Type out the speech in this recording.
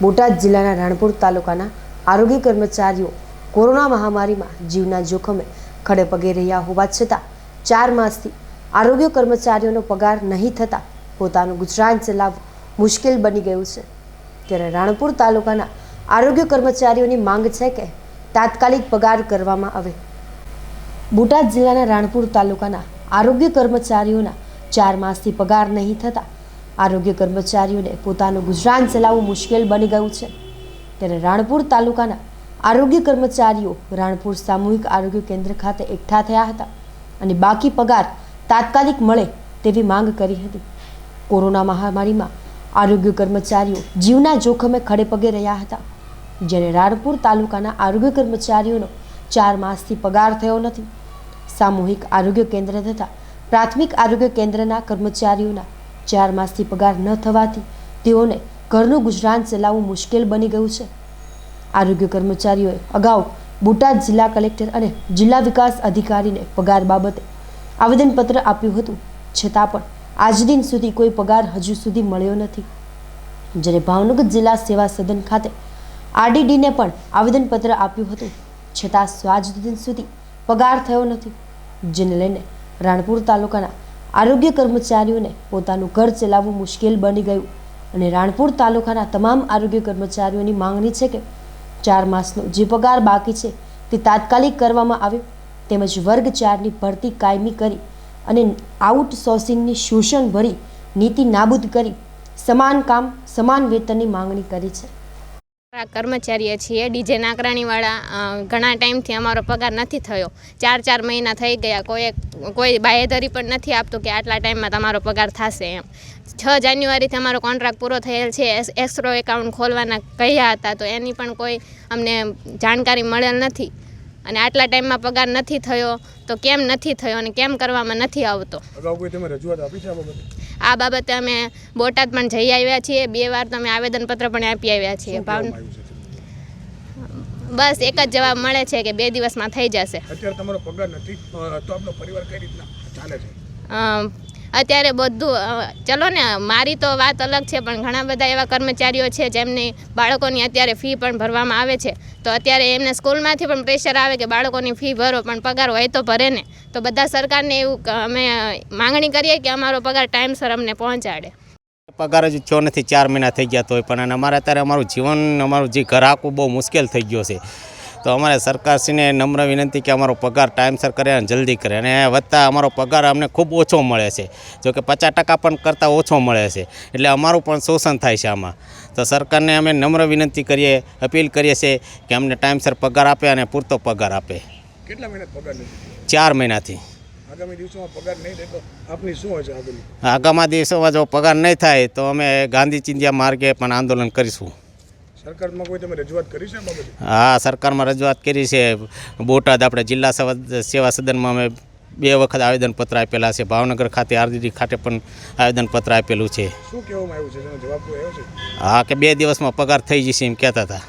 બોટાદ જિલ્લાના રાણપુર તાલુકાના આરોગ્ય કર્મચારીઓ કોરોના મહામારીમાં જીવના જોખમે ખડે પગે રહ્યા હોવા છતાં ચાર માસથી આરોગ્ય કર્મચારીઓનો પગાર નહીં થતાં પોતાનું ગુજરાન ચલાવવું મુશ્કેલ બની ગયું છે. ત્યારે રાણપુર તાલુકાના આરોગ્ય કર્મચારીઓની માંગ છે કે તાત્કાલિક પગાર કરવામાં આવે. બોટાદ જિલ્લાના રાણપુર તાલુકાના આરોગ્ય કર્મચારીઓના ચાર માસથી પગાર નહીં થતાં આરોગ્ય કર્મચારીઓને પોતાનું ગુજરાન ચલાવવું મુશ્કેલ બની ગયું છે. ત્યારે રાણપુર તાલુકાના આરોગ્ય કર્મચારીઓ રાણપુર સામૂહિક આરોગ્ય કેન્દ્ર ખાતે એકઠા થયા હતા અને બાકી પગાર તાત્કાલિક મળે તેવી માંગ કરી હતી. કોરોના મહામારીમાં આરોગ્ય કર્મચારીઓ જીવના જોખમે ખડે પગે રહ્યા હતા. જ્યારે રાણપુર તાલુકાના આરોગ્ય કર્મચારીઓનો ચાર માસથી પગાર થયો નથી. સામૂહિક આરોગ્ય કેન્દ્ર તથા પ્રાથમિક આરોગ્ય કેન્દ્રના કર્મચારીઓના ચાર માસથી પગાર ન થવાથી તેઓને ઘરનું ગુજરાન ચલાવવું મુશ્કેલ બની ગયું છે. આરોગ્ય કર્મચારીઓએ અગાઉ બોટાદ જિલ્લા કલેક્ટર અને જિલ્લા વિકાસ અધિકારીને પગાર બાબતે આવેદનપત્ર આપ્યું હતું. છતાં પણ આજ દિન સુધી કોઈ પગાર હજુ સુધી મળ્યો નથી. જ્યારે ભાવનગર જિલ્લા સેવા સદન ખાતે આરડીડીને પણ આવેદનપત્ર આપ્યું હતું. છતાં સ્વાજ દિન સુધી પગાર થયો નથી. જેને લઈને રાણપુર તાલુકાના આરોગ્ય કર્મચારીઓને પોતાનું ઘર ચલાવવું મુશ્કેલ બની ગયું. અને રાણપુર તાલુકાના તમામ આરોગ્ય કર્મચારીઓની માંગણી છે કે ચાર માસનો જે પગાર બાકી છે તે તાત્કાલિક કરવામાં આવે. તેમજ વર્ગ ચારની ભરતી કાયમી કરી અને આઉટસોર્સિંગની શોષણ ભરી નીતિ નાબૂદ કરી. સમાન કામ, સમાન વેતનની માંગણી કરી છે. કર્મચારીએ છીએ, ડીજે નાકરાણીવાળા ઘણા ટાઈમથી અમારો પગાર નથી થયો. ચાર ચાર મહિના થઈ ગયા કોઈ કોઈ બાહેધરી પણ નથી આપતું કે આટલા ટાઈમમાં તમારો પગાર થશે એમ. છ જાન્યુઆરીથી અમારો કોન્ટ્રાક્ટ પૂરો થયેલ છે એક્સરો એકાઉન્ટ ખોલવાના કહ્યા હતા, તો એની પણ કોઈ અમને જાણકારી મળેલ નથી. અને આટલા ટાઈમમાં પગાર નથી થયો તો કેમ નથી થયો અને કેમ કરવામાં નથી આવતો? તમે આ બાબતે? અમે બોટાદ પણ જઈ આવ્યા છીએ. બે વાર તો અમે આવેદનપત્ર પણ આપી આવ્યા છીએ. ભાવ બસ એક જ જવાબ મળે છે કે બે દિવસમાં થઈ જશે. અત્યારે તમારો પગાર નથી તો આપનો પરિવાર કઈ રીતના ચાલે છે? અત્યારે બધું ચલો ને મારી તો વાત અલગ છે પણ ઘણા બધા એવા કર્મચારીઓ છે જેમની બાળકોની અત્યારે ફી પણ ભરવામાં આવે છે. તો અત્યારે એમને સ્કૂલમાંથી પણ પ્રેશર આવે કે બાળકોની ફી ભરો, પણ પગાર હોય તો ભરે ને. તો બધા સરકારને એવું અમે માંગણી કરીએ કે અમારો પગાર ટાઈમસર અમને પહોંચાડે. પગાર જ છ નથી, ચાર મહિના થઈ ગયા તો પણ અને અમારે અત્યારે અમારું જીવન, અમારું જે ઘર આખું બહુ મુશ્કેલ થઈ ગયો છે. તો અમારે સરકારશ્રીને નમ્ર વિનંતી કે અમારો પગાર ટાઈમસર કરે અને જલ્દી કરે. અને વધતા અમારો પગાર અમને ખૂબ ઓછો મળે છે. જો કે પચાસ ટકા પણ કરતાં ઓછો મળે છે. એટલે અમારું પણ શોષણ થાય છે આમાં. તો સરકારને અમે નમ્ર વિનંતી કરીએ અપીલ કરીએ છીએ કે અમને ટાઈમસર પગાર આપે અને પૂરતો પગાર આપે. કેટલા મહિના પગાર ચાર મહિનાથી. આગામી દિવસોમાં પગાર નહીં થાય તો આપની શું હશે આગળ આગામી દિવસોમાં જો પગાર નહીં થાય તો અમે ગાંધી ચિંધ્યા માર્ગે પણ આંદોલન કરીશું. સરકારમાં કોઈ તમે રજૂઆત કરી છે હા સરકારમાં રજૂઆત કરી છે. બોટાદ આપણે જિલ્લા સેવા સદનમાં અમે બે વખત આવેદનપત્ર આપેલા છે. ભાવનગર ખાતે આરજીડી ખાતે પણ આવેદનપત્ર આપેલું છે. શું કહેવામાં આવ્યું છે? જવાબ આવ્યો છે? હા કે બે દિવસમાં પગાર થઈ જશે એમ કહેતા હતા.